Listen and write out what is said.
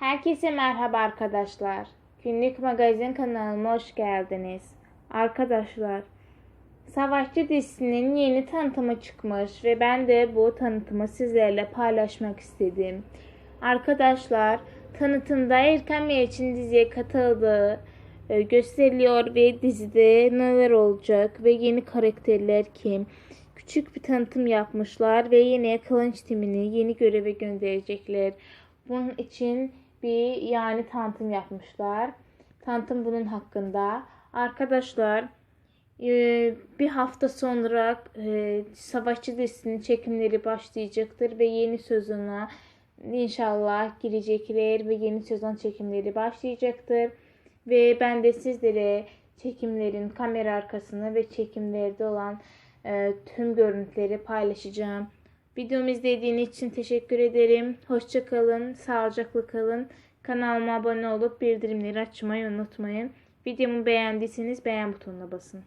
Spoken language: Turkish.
Herkese merhaba arkadaşlar. Günlük magazin kanalıma hoş geldiniz. Arkadaşlar, Savaşçı dizisinin yeni tanıtımı çıkmış ve ben de bu tanıtımı sizlerle paylaşmak istedim. Arkadaşlar, tanıtımda Erkan Meriç'in diziye katıldığı e, gösteriliyor ve dizide neler olacak ve yeni karakterler kim? Küçük bir tanıtım yapmışlar ve yine Kılınç timini yeni göreve gönderecekler. Bunun için bir yani tanıtım yapmışlar. Tanıtım bunun hakkında. Arkadaşlar e, bir hafta sonra e, Savaşçı dizisinin çekimleri başlayacaktır ve yeni sezona inşallah girecekler ve yeni sezon çekimleri başlayacaktır. Ve ben de sizlere çekimlerin kamera arkasını ve çekimlerde olan e, tüm görüntüleri paylaşacağım. Videomu izlediğiniz için teşekkür ederim. Hoşçakalın, sağlıcakla kalın. Kanalıma abone olup bildirimleri açmayı unutmayın. Videomu beğendiyseniz beğen butonuna basın.